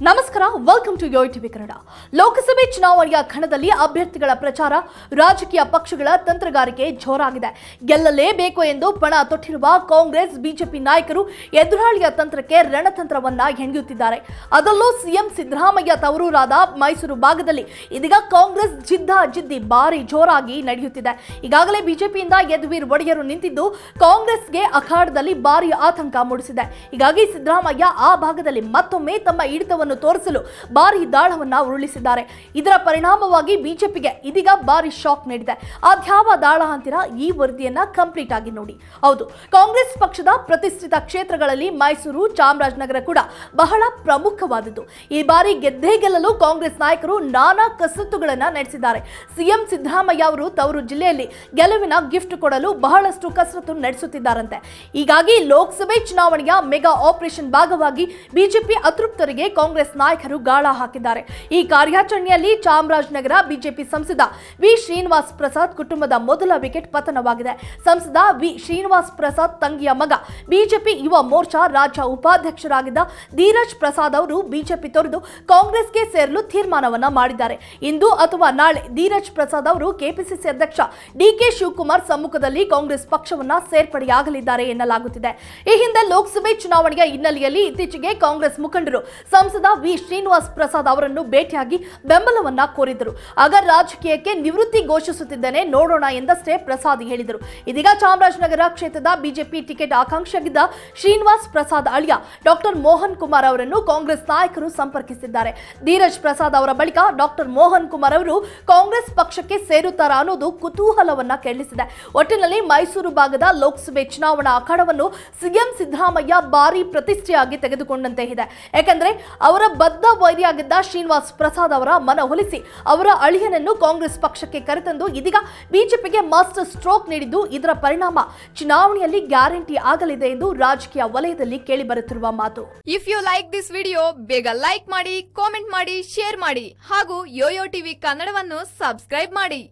നമസ്കാരം ನಮಸ್ಕಾರ welcome to yo TV Kannada Lok Sabha ಚುನಾವಣೆಯ ಕಣದಲ್ಲಿ ಅಭ್ಯರ್ಥಿಗಳ ಪ್ರಚಾರ, ರಾಜಕೀಯ ಪಕ್ಷಗಳ ತಂತ್ರಗಾರಿಕೆ ಜೋರಾಗಿದೆ. ಗೆಲ್ಲಲೇಬೇಕು ಎಂದು ಪಣ ತೊಟ್ಟಿರುವ ಕಾಂಗ್ರೆಸ್, ಬಿಜೆಪಿ ನಾಯಕರು ಎದುರಾಳಿಯ ತಂತ್ರಕ್ಕೆ ರಣತಂತ್ರವನ್ನ ಹೆಣೆಯುತ್ತಿದ್ದಾರೆ. ಅದರಲ್ಲೂ ಸಿಎಂ ಸಿದ್ದರಾಮಯ್ಯ ತವರೂರಾದ ಮೈಸೂರು ಭಾಗದಲ್ಲಿ ಇದೀಗ ಕಾಂಗ್ರೆಸ್ ಜಿದ್ದಾಜಿದ್ದಿ ಭಾರಿ ಜೋರಾಗಿ ನಡೆಯುತ್ತಿದೆ. ಈಗಾಗಲೇ ಬಿಜೆಪಿಯಿಂದ ಯದುವೀರ್ ಒಡೆಯರು ನಿಂತಿದ್ದು ಕಾಂಗ್ರೆಸ್ಗೆ ಅಖಾಡದಲ್ಲಿ ಭಾರಿ ಆತಂಕ ಮೂಡಿಸಿದೆ. ಹೀಗಾಗಿ ಸಿದ್ದರಾಮಯ್ಯ ಆ ಭಾಗದಲ್ಲಿ ಮತ್ತೊಮ್ಮೆ ತಮ್ಮ ಹಿಡಿತವನ್ನು ತೋರಿಸಲು ಭಾರಿ ದಾಳವನ್ನ ಉರುಳಿಸಿದ್ದಾರೆ. ಇದರ ಪರಿಣಾಮವಾಗಿ ಬಿಜೆಪಿಗೆ ಇದೀಗ ಭಾರಿ ಶಾಕ್ ನೀಡಿದೆ. ಅದ್ಯಾವ ದಾಳ ಅಂತಿರ ಈ ವರದಿಯನ್ನ ಕಂಪ್ಲೀಟ್ ಆಗಿ ನೋಡಿ. ಹೌದು, ಕಾಂಗ್ರೆಸ್ ಪಕ್ಷದ ಪ್ರತಿಷ್ಠಿತ ಕ್ಷೇತ್ರಗಳಲ್ಲಿ ಮೈಸೂರು, ಚಾಮರಾಜನಗರ ಕೂಡ ಬಹಳ ಪ್ರಮುಖವಾದದ್ದು. ಈ ಬಾರಿ ಗೆದ್ದೇ ಗೆಲ್ಲಲು ಕಾಂಗ್ರೆಸ್ ನಾಯಕರು ನಾನಾ ಕಸರತ್ತುಗಳನ್ನ ನಡೆಸಿದ್ದಾರೆ. ಸಿಎಂ ಸಿದ್ದರಾಮಯ್ಯ ಅವರು ತವರು ಜಿಲ್ಲೆಯಲ್ಲಿ ಗೆಲುವಿನ ಗಿಫ್ಟ್ ಕೊಡಲು ಬಹಳಷ್ಟು ಕಸರತ್ತು ನಡೆಸುತ್ತಿದ್ದಾರಂತೆ. ಹೀಗಾಗಿ ಲೋಕಸಭೆ ಚುನಾವಣೆಯ ಮೆಗಾ ಆಪರೇಷನ್ ಭಾಗವಾಗಿ ಬಿಜೆಪಿ ಅತೃಪ್ತರಿಗೆ ಕಾಂಗ್ರೆಸ್ ನಾಯಕರು ಗಾಳ ಹಾಕಿದ್ದಾರೆ. ಈ ಕಾರ್ಯಾಚರಣೆಯಲ್ಲಿ ಚಾಮರಾಜನಗರ, ಬಿಜೆಪಿ ಸಂಸದ ವಿ. ಶ್ರೀನಿವಾಸ್ ಪ್ರಸಾದ್ ಕುಟುಂಬದ ಮೊದಲ ವಿಕೆಟ್ ಪತನವಾಗಿದೆ. ಸಂಸದ ವಿ. ಶ್ರೀನಿವಾಸ್ ಪ್ರಸಾದ್ ತಂಗಿಯ ಮಗ, ಬಿಜೆಪಿ ಯುವ ಮೋರ್ಚಾ ರಾಜ್ಯ ಉಪಾಧ್ಯಕ್ಷರಾಗಿದ್ದ ಧೀರಜ್ ಪ್ರಸಾದ್ ಅವರು ಬಿಜೆಪಿ ತೊರೆದು ಕಾಂಗ್ರೆಸ್ಗೆ ಸೇರಲು ತೀರ್ಮಾನವನ್ನ ಮಾಡಿದ್ದಾರೆ. ಇಂದು ಅಥವಾ ನಾಳೆ ಧೀರಜ್ ಪ್ರಸಾದ್ ಅವರು ಕೆಪಿಸಿಸಿ ಅಧ್ಯಕ್ಷ ಡಿಕೆ ಶಿವಕುಮಾರ್ ಸಮ್ಮುಖದಲ್ಲಿ ಕಾಂಗ್ರೆಸ್ ಪಕ್ಷವನ್ನ ಸೇರ್ಪಡೆಯಾಗಲಿದ್ದಾರೆ ಎನ್ನಲಾಗುತ್ತಿದೆ. ಈ ಹಿಂದೆ ಲೋಕಸಭೆ ಚುನಾವಣೆಯ ಹಿನ್ನೆಲೆಯಲ್ಲಿ ಇತ್ತೀಚೆಗೆ ಕಾಂಗ್ರೆಸ್ ಮುಖಂಡರು ಸಂಸದ ವಿ. ಶ್ರೀನಿವಾಸ್ ಪ್ರಸಾದ್ ಅವರನ್ನು ಭೇಟಿಯಾಗಿ ಬೆಂಬಲವನ್ನ ಕೋರಿದ್ದರು ಆಗ ರಾಜಕೀಯಕ್ಕೆ ನಿವೃತ್ತಿ ಘೋಷಿಸುತ್ತಿದ್ದೇನೆ, ನೋಡೋಣ ಎಂದಷ್ಟೇ ಪ್ರಸಾದ್ ಹೇಳಿದರು. ಇದೀಗ ಚಾಮರಾಜನಗರ ಕ್ಷೇತ್ರದ ಬಿಜೆಪಿ ಟಿಕೆಟ್ ಆಕಾಂಕ್ಷಿಯಾಗಿದ್ದ ಶ್ರೀನಿವಾಸ್ ಪ್ರಸಾದ್ ಅಳಿಯ ಡಾಕ್ಟರ್ ಮೋಹನ್ ಕುಮಾರ್ ಅವರನ್ನು ಕಾಂಗ್ರೆಸ್ ನಾಯಕರು ಸಂಪರ್ಕಿಸಿದ್ದಾರೆ. ಧೀರಜ್ ಪ್ರಸಾದ್ ಅವರ ಬಳಿಕ ಡಾಕ್ಟರ್ ಮೋಹನ್ ಕುಮಾರ್ ಅವರು ಕಾಂಗ್ರೆಸ್ ಪಕ್ಷಕ್ಕೆ ಸೇರುತ್ತಾರಾ ಅನ್ನೋದು ಕುತೂಹಲವನ್ನ ಕೆರಳಿಸಿದೆ. ಒಟ್ಟಿನಲ್ಲಿ ಮೈಸೂರು ಭಾಗದ ಲೋಕಸಭೆ ಚುನಾವಣಾ ಅಖಾಡವನ್ನು ಸಿಎಂ ಸಿದ್ದರಾಮಯ್ಯ ಭಾರಿ ಪ್ರತಿಷ್ಠೆಯಾಗಿ ತೆಗೆದುಕೊಂಡಂತೆ ಇದೆ. ಯಾಕಂದ್ರೆ ಅವರ ಬದ್ಧ ವೈರಿಯಾಗಿದ್ದ ಶ್ರೀನಿವಾಸ್ ಪ್ರಸಾದ್ ಅವರ ಮನವೊಲಿಸಿ ಅವರ ಅಳಿಯನನ್ನು ಕಾಂಗ್ರೆಸ್ ಪಕ್ಷಕ್ಕೆ ಕರೆತಂದು ಇದೀಗ ಬಿಜೆಪಿಗೆ ಮಾಸ್ಟರ್ ಸ್ಟ್ರೋಕ್ ನೀಡಿದ್ದು ಇದರ ಪರಿಣಾಮ ಚುನಾವಣೆಯಲ್ಲಿ ಗ್ಯಾರಂಟಿ ಆಗಲಿದೆ ಎಂದು ರಾಜಕೀಯ ವಲಯದಲ್ಲಿ ಕೇಳಿಬರುತ್ತಿರುವ ಮಾತು. If you like this video ಬೇಗ ಲೈಕ್ ಮಾಡಿ ಕಾಮೆಂಟ್ ಮಾಡಿ ಶೇರ್ ಮಾಡಿ ಹಾಗೂ ಯೋಯೋ ಟಿವಿ ಕನ್ನಡವನ್ನು ಸಬ್ಸ್ಕ್ರೈಬ್ ಮಾಡಿ.